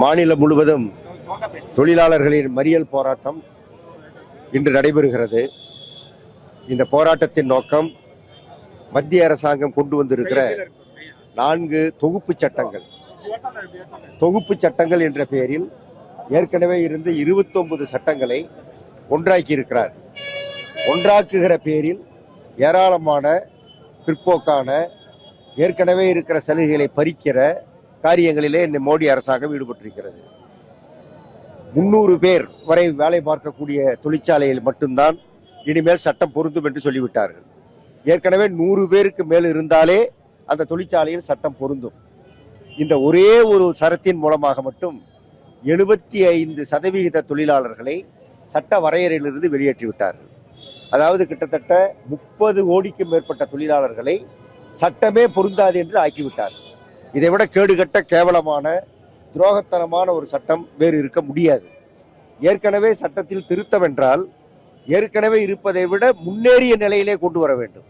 மாநிலம் முழுவதும் தொழிலாளர்களின் மறியல் போராட்டம் இன்று நடைபெறுகிறது. இந்த போராட்டத்தின் நோக்கம் மத்திய அரசாங்கம் கொண்டு வந்திருக்கிற நான்கு தொகுப்பு சட்டங்கள். தொகுப்பு சட்டங்கள் என்ற பெயரில் ஏற்கனவே இருந்த 29 சட்டங்களை ஒன்றாக்கி இருக்கிறார் ஒன்றாக்குகிற பேரில் ஏராளமான பிற்போக்கான ஏற்கனவே இருக்கிற சலுகைகளை பறிக்கிற காரியங்களிலே இந்த மோடி அரசாங்கம் ஈடுபட்டிருக்கிறது. முன்னூறு பேர் வரை வேலை பார்க்கக்கூடிய தொழிற்சாலையில் மட்டும்தான் இனிமேல் சட்டம் பொருந்தும் என்று சொல்லிவிட்டார்கள். ஏற்கனவே நூறு பேருக்கு மேல் இருந்தாலே அந்த தொழிற்சாலையில் சட்டம் பொருந்தும். இந்த ஒரே ஒரு சரத்தின் மூலமாக மட்டும் எழுபத்தி ஐந்து சதவிகித தொழிலாளர்களை சட்ட வரையறையிலிருந்து வெளியேற்றிவிட்டார்கள். அதாவது கிட்டத்தட்ட முப்பது கோடிக்கும் மேற்பட்ட தொழிலாளர்களை சட்டமே பொருந்தாது என்று ஆக்கிவிட்டார்கள். இதை விட கேடுகட்ட கேவலமான துரோகத்தனமான ஒரு சட்டம் வேறு இருக்க முடியாது. ஏற்கனவே சட்டத்தில் திருத்தம் என்றால் ஏற்கனவே இருப்பதை விட முன்னேறிய நிலையிலே கொண்டு வர வேண்டும்.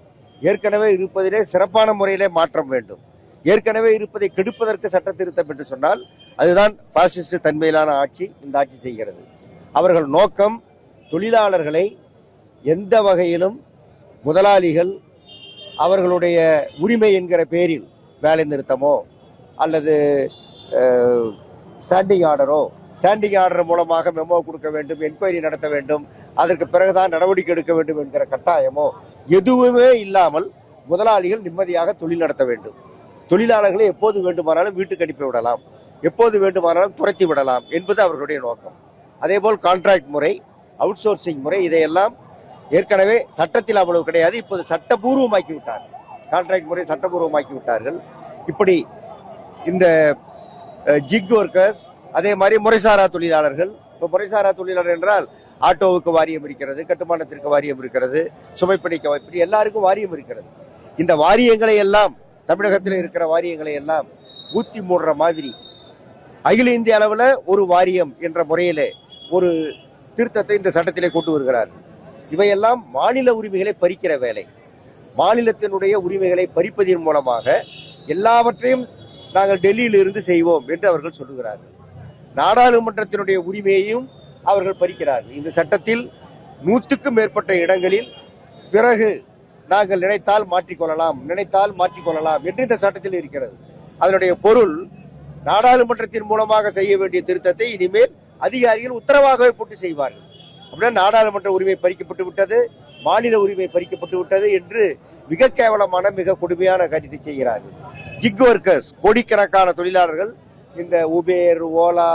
ஏற்கனவே இருப்பதிலே சிறப்பான முறையிலே மாற்றம் வேண்டும். ஏற்கனவே இருப்பதை கெடுப்பதற்கு சட்ட திருத்தம் என்று சொன்னால் அதுதான் பாசிஸ்ட் தன்மையிலான ஆட்சி இந்த ஆட்சி செய்கிறது. அவர்கள் நோக்கம் தொழிலாளர்களை எந்த வகையிலும் முதலாளிகள் அவர்களுடைய உரிமை என்கிற பேரில் வேலை நிறுத்தமோ அல்லது ஸ்டாண்டிங் ஆர்டரோ ஸ்டாண்டிங் ஆர்டர் மூலமாக மெமோ கொடுக்க வேண்டும் என்கொயரி நடத்த வேண்டும் அதற்கு பிறகுதான் நடவடிக்கை எடுக்க வேண்டும் என்கிற கட்டாயமோ எதுவுமே இல்லாமல் முதலாளிகள் நிம்மதியாக தொழில் நடத்த வேண்டும். தொழிலாளர்களை எப்போது வேண்டுமானாலும் வீட்டுக்கு அனுப்பி விடலாம் எப்போது வேண்டுமானாலும் துரத்தி விடலாம் என்பது அவர்களுடைய நோக்கம். அதேபோல் கான்ட்ராக்ட் முறை அவுட் சோர்சிங் முறை இதையெல்லாம் ஏற்கனவே சட்டத்தில் அவ்வளவு கிடையாது இப்போது சட்டபூர்வமாக்கி விட்டார்கள். கான்ட்ராக்ட் முறை சட்டபூர்வமாக்கி விட்டார்கள். இப்படி இந்த ஜிக் ஒர்க்கர்ஸ் அதே மாதிரி முறைசாரா தொழிலாளர்கள். இப்போ முறைசாரா தொழிலாளர் என்றால் ஆட்டோவுக்கு வாரியம் இருக்கிறது கட்டுமானத்திற்கு வாரியம் இருக்கிறது சுமைப்பணிக்க இப்படி எல்லாருக்கும் வாரியம் இருக்கிறது. இந்த வாரியங்களை எல்லாம் தமிழகத்தில் இருக்கிற வாரியங்களை எல்லாம் ஊத்தி மூடுற மாதிரி அகில இந்திய அளவில் ஒரு வாரியம் என்ற முறையில் ஒரு திருத்தத்தை இந்த சட்டத்திலே கொண்டு வருகிறார். இவையெல்லாம் மாநில உரிமைகளை பறிக்கிற வேலை. மாநிலத்தினுடைய உரிமைகளை பறிப்பதன் மூலமாக எல்லாவற்றையும் நாங்கள் டெல்லியிலிருந்து செய்வோம் என்று அவர்கள் சொல்லுகிறார்கள். நாடாளுமன்றத்தினுடைய உரிமையையும் அவர்கள் பறிக்கிறார்கள். இந்த சட்டத்தில் நூற்றுக்கும் மேற்பட்ட இடங்களில் பிறகு நாங்கள் நினைத்தால் மாற்றிக்கொள்ளலாம் நினைத்தால் மாற்றிக்கொள்ளலாம் என்று இந்த சட்டத்தில் இருக்கிறது. அதனுடைய பொருள் நாடாளுமன்றத்தின் மூலமாக செய்ய வேண்டிய திருத்தத்தை இனிமேல் அதிகாரிகள் உத்தரவாகவே போட்டு செய்வார்கள். அப்படின்னா நாடாளுமன்ற உரிமை பறிக்கப்பட்டு விட்டது மாநில உரிமை பறிக்கப்பட்டு விட்டது என்று மிக கேவலமான மிக கொடுமையான கருத்தை செய்கிறார்கள். ஜிக் ஒர்க்கர்ஸ் கோடிக்கணக்கான தொழிலாளர்கள் இந்த உபேர் ஓலா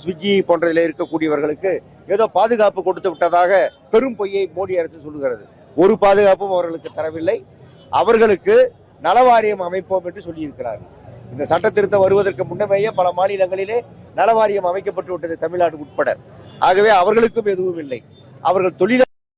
ஸ்விக்கி போன்றதில் இருக்கக்கூடியவர்களுக்கு ஏதோ பாதுகாப்பு கொடுத்து விட்டதாக பெரும் பொய்யை மோடி அரசு சொல்லுகிறது. ஒரு பாதுகாப்பும் அவர்களுக்கு தரவில்லை. அவர்களுக்கு நலவாரியம் அமைப்போம் என்று சொல்லியிருக்கிறார்கள். இந்த சட்ட திருத்தம் வருவதற்கு முன்னமேயே பல மாநிலங்களிலே நலவாரியம் அமைக்கப்பட்டு விட்டது தமிழ்நாடு உட்பட. ஆகவே அவர்களுக்கும் எதுவும் இல்லை. அவர்கள் தொழில